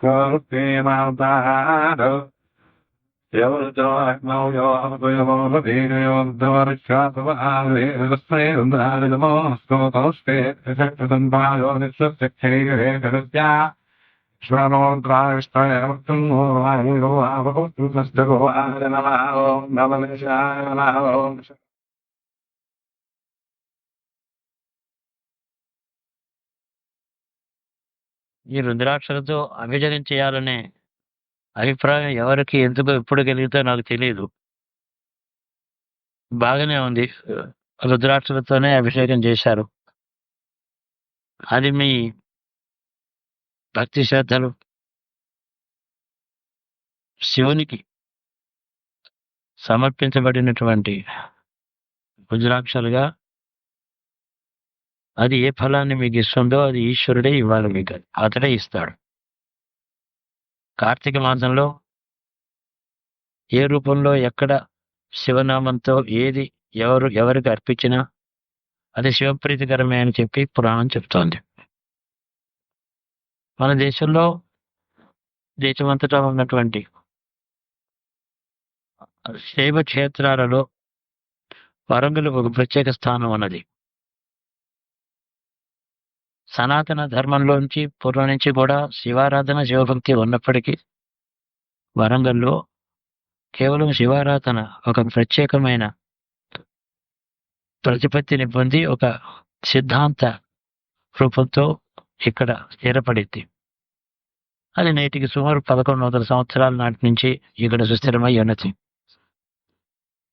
Kirti Maldahado. Yellow no your beloved of the workshop of Ali, the same that is the most of the state, effective and violent, it's just a cave, it's yeah. Shramon drives to Everton, or I will have a to the still, and I will, Melanie, I will, ఈ రుద్రాక్షలతో అభిజనం చేయాలనే అభిప్రాయం ఎవరికి ఎందుకు ఎప్పుడు కలిగితే నాకు తెలియదు బాగానే ఉంది. రుద్రాక్షలతోనే అభిషేకం చేశారు. అది మీ భక్తి శ్రద్ధలు. శివునికి సమర్పించబడినటువంటి రుద్రాక్షలుగా అది ఏ ఫలాన్ని మీకు ఇస్తుందో అది ఈశ్వరుడే ఇవ్వాలి మీకు. అతడే ఇస్తాడు. కార్తీక మాసంలో ఏ రూపంలో ఎక్కడ శివనామంతో ఏది ఎవరు ఎవరికి అర్పించినా అది శివప్రీతికరమే అని చెప్పి పురాణం చెప్తోంది. మన దేశంలో దేశమంతటా ఉన్నటువంటి శైవ క్షేత్రాలలో వరంగల్ ఒక ప్రత్యేక స్థానం అన్నది. సనాతన ధర్మంలోంచి పూర్వం నుంచి కూడా శివారాధన శివభక్తి ఉన్నప్పటికీ వరంగల్లో కేవలం శివారాధన ఒక ప్రత్యేకమైన ప్రతిపత్తిని పొంది ఒక సిద్ధాంత రూపంతో ఇక్కడ స్థిరపడింది అది నేటికి సుమారు పదకొండు వందల సంవత్సరాల నాటి నుంచి ఇక్కడ సుస్థిరమై ఉన్నది.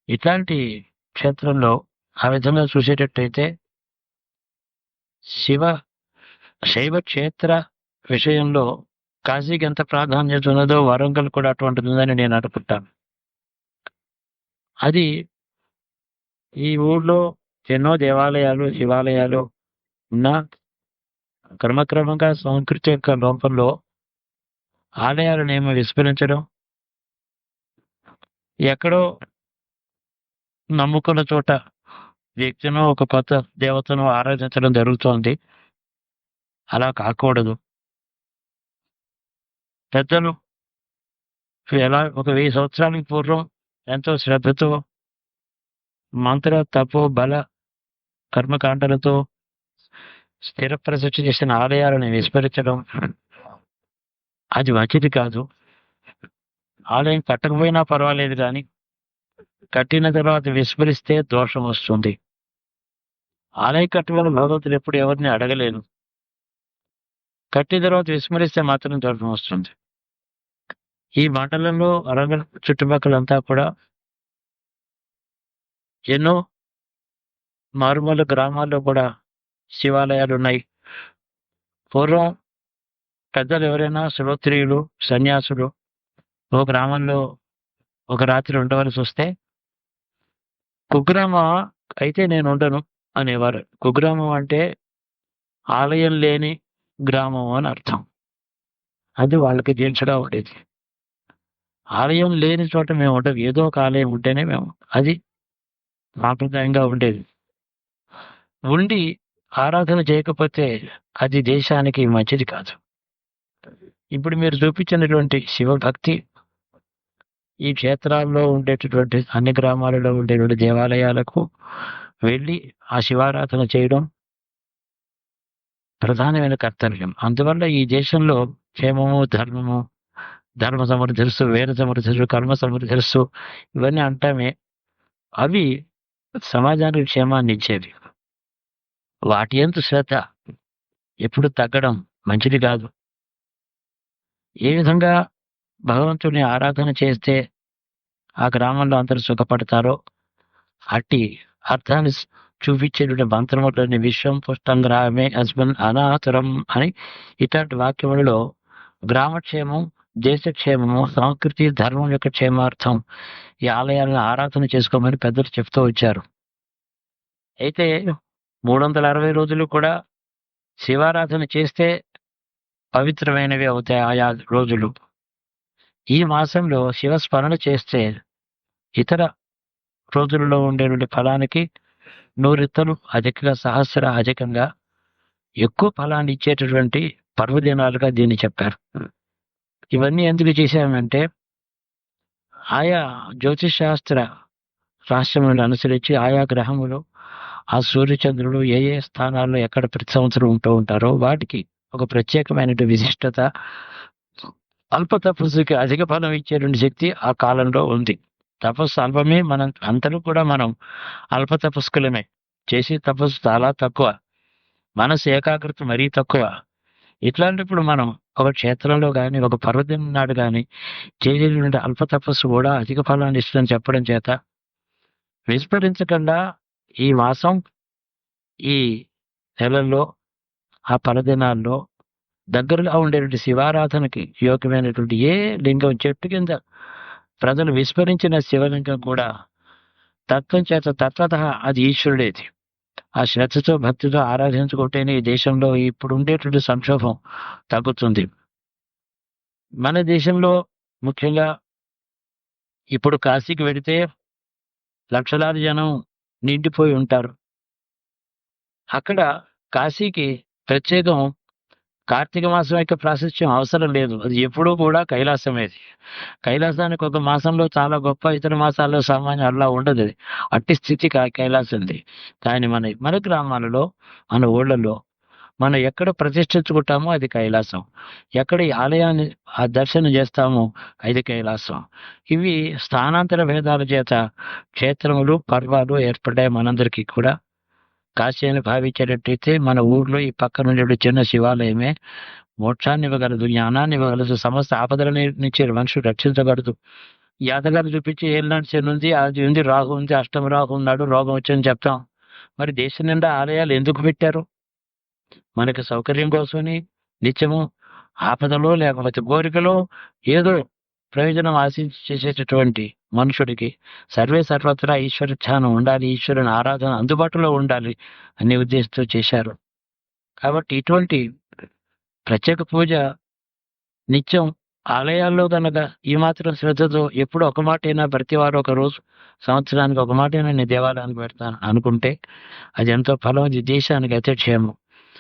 ఇట్లాంటి క్షేత్రంలో ఆ విధంగా చూసేటట్టయితే శివ శైవ క్షేత్ర విషయంలో కాశీకి ఎంత ప్రాధాన్యత ఉన్నదో వరంగల్ కూడా అటువంటిది ఉందని నేను అనుకుంటాను. అది ఈ ఊళ్ళో ఎన్నో దేవాలయాలు శివాలయాలు ఉన్న క్రమక్రమంగా సంస్కృతి యొక్క లోపంలో ఆలయాలను ఏమో విస్మరించడం ఎక్కడో నమ్ముకున్న చోట వ్యక్తినో ఒక కొత్త దేవతను ఆరాధించడం జరుగుతోంది. అలా కాకూడదు. పెద్దలు ఎలా ఒక వెయ్యి సంవత్సరానికి పూర్వం ఎంతో శ్రద్ధతో మంత్ర తపో బల కర్మకాండలతో స్థిర ప్రసృష్టి చేసిన ఆలయాలను విస్మరించడం అది మంచిది కాదు. ఆలయం కట్టకపోయినా పర్వాలేదు కానీ కట్టిన తర్వాత విస్మరిస్తే దోషం వస్తుంది. ఆలయం కట్టడం భగవంతుడు ఎప్పుడు ఎవరిని అడగలేను. కట్టిన తర్వాత విస్మరిస్తే మాత్రం దోషం వస్తుంది. ఈ మండలంలో వరంగల్ చుట్టుపక్కలంతా కూడా ఎన్నో మారుమూల గ్రామాల్లో కూడా శివాలయాలు ఉన్నాయి పూర్వం పెద్దలు ఎవరైనా శ్రోత్రియులు సన్యాసులు ఓ గ్రామంలో ఒక రాత్రి ఉండవలసి వస్తే కుగ్రామ అయితే నేను ఉండను అనేవారు. కుగ్రామం అంటే ఆలయం లేని గ్రామం అని అర్థం. అది వాళ్ళకి దీక్షగా ఉండేది. ఆలయం లేని చోట మేము ఉంటాం ఏదో ఒక ఆలయం ఉంటేనే మేము అది సాంప్రదాయంగా ఉండేది. ఉండి ఆరాధన చేయకపోతే అది దేశానికి మంచిది కాదు. ఇప్పుడు మీరు చూపించినటువంటి శివభక్తి ఈ క్షేత్రాల్లో ఉండేటటువంటి అన్ని గ్రామాలలో ఉండేటువంటి దేవాలయాలకు వెళ్ళి ఆ శివారాధన చేయడం ప్రధానమైన కర్తవ్యం. అందువల్ల ఈ దేశంలో క్షేమము ధర్మము ధర్మ సమృద్ధిస్తూ వేద సమృద్ధిస్తూ కర్మ సమృద్ధిస్తూ ఇవన్నీ అంటామే. అవి సమాజానికి క్షేమాన్ని ఇచ్చేవి. వాటి ఎందు శ్రద్ధ ఎప్పుడు తగ్గడం మంచిది కాదు. ఏ విధంగా భగవంతుని ఆరాధన చేస్తే ఆ గ్రామంలో అందరూ సుఖపడతారో అట్టి అర్థాన్ని చూపించేటువంటి మంత్రములోని విశ్వం పుష్టం గ్రామే అస్మన్ అనాతురం అని ఇట్లాంటి వాక్యములలో గ్రామక్షేమం దేశక్షేమము సంస్కృతి ధర్మం యొక్క క్షేమార్థం ఈ ఆలయాలను ఆరాధన చేసుకోమని పెద్దలు చెప్తూ వచ్చారు. అయితే మూడు వందల అరవై రోజులు కూడా శివారాధన చేస్తే పవిత్రమైనవి అవుతాయి ఆయా రోజులు. ఈ మాసంలో శివస్మరణ చేస్తే ఇతర రోజులలో ఉండేటువంటి ఫలానికి నూరెత్తలు అధికంగా సహస్ర అధికంగా ఎక్కువ ఫలాన్ని ఇచ్చేటటువంటి పర్వదినాలుగా దీన్ని చెప్పారు. ఇవన్నీ ఎందుకు చేశామంటే ఆయా జ్యోతిష్ శాస్త్ర రాష్ట్రములను అనుసరించి ఆయా గ్రహములు ఆ సూర్యచంద్రుడు ఏ ఏ స్థానాల్లో ఎక్కడ ప్రతి సంవత్సరం ఉంటూ ఉంటారో వాటికి ఒక ప్రత్యేకమైన విశిష్టత అల్ప తపస్సుకి అధిక ఫలం ఇచ్చేటువంటి శక్తి ఆ కాలంలో ఉంది. తపస్సు అల్పమే మనం అందరూ కూడా మనం అల్ప తపస్కులమే. చేసే తపస్సు చాలా తక్కువ. మనసు ఏకాగ్రత మరీ తక్కువ. ఇట్లాంటప్పుడు మనం ఒక క్షేత్రంలో కానీ ఒక పర్వతం నాడు కానీ చేసేటువంటి అల్ప తపస్సు కూడా అధిక ఫలాన్ని ఇస్తుందని చెప్పడం చేత విస్మరించకుండా ఈ మాసం ఈ నెలల్లో ఆ పర్వదినాల్లో దగ్గరగా ఉండేటువంటి శివారాధనకి యోగ్యమైనటువంటి ఏ లింగం చెట్టు కింద ప్రజలు విస్మరించిన శివలింగం కూడా తత్వం చేత తత్వత అది ఈశ్వరుడేది. ఆ శ్రద్ధతో భక్తితో ఆరాధించుకుంటేనే ఈ దేశంలో ఇప్పుడు ఉండేటువంటి సంక్షోభం తగ్గుతుంది. మన దేశంలో ముఖ్యంగా ఇప్పుడు కాశీకి వెడితే లక్షలాది జనం నిండిపోయి ఉంటారు. అక్కడ కాశీకి ప్రత్యేకం కార్తీక మాసం యొక్క ప్రాశస్త్యం అవసరం లేదు. అది ఎప్పుడూ కూడా కైలాసమేది. కైలాసానికి ఒక మాసంలో చాలా గొప్ప ఇతర మాసాల్లో సామాన్యం అలా ఉండదు అది. అట్టి స్థితి కైలాసంది. కానీ మన మన గ్రామాలలో మన ఊళ్ళలో మనం ఎక్కడ ప్రతిష్ఠించుకుంటామో అది కైలాసం. ఎక్కడ ఈ ఆలయాన్ని ఆ దర్శనం చేస్తామో అది కైలాసం. ఇవి స్థానాంతర భేదాల చేత క్షేత్రములు పర్వాలు ఏర్పడ్డాయి మనందరికీ కూడా. కాశీ అని భావించేటట్టయితే మన ఊర్లో ఈ పక్కన ఉండే చిన్న శివాలయమే. మోక్షాన్ని ఇవ్వగలదు జ్ఞానాన్ని ఇవ్వగలదు సమస్త ఆపదల నుంచి మనుషులు రక్షించగలదు ఈ చూపించి ఏళ్ళనాటి శని ఉంది అది ఉంది రాహు ఉంది అష్టమ రాహు ఉన్నాడు రోగం వచ్చిందని చెప్తాం. మరి దేశం నిండా ఆలయాలు ఎందుకు పెట్టారు? మనకి సౌకర్యం కోసమని నిత్యము ఆపదలో లేకపోతే కోరికలో ఏదో ప్రయోజనం ఆశించి చేసేటటువంటి మనుషుడికి. సర్వే సర్వత్రా ఈశ్వర ధ్యానం ఉండాలి ఈశ్వరుని ఆరాధన అందుబాటులో ఉండాలి అనే ఉద్దేశంతో చేశారు. కాబట్టి ఇటువంటి ప్రత్యేక పూజ నిత్యం ఆలయాల్లో కనుక ఈ మాత్రం శ్రద్ధతో ఎప్పుడు ఒక మాటైనా ప్రతి వారు ఒక రోజు సంవత్సరానికి ఒక మాటైనా నేను దేవాలయానికి పెడతాను అనుకుంటే అది ఎంతో ఫలం. ఇది దేశానికి అయితే క్షేమం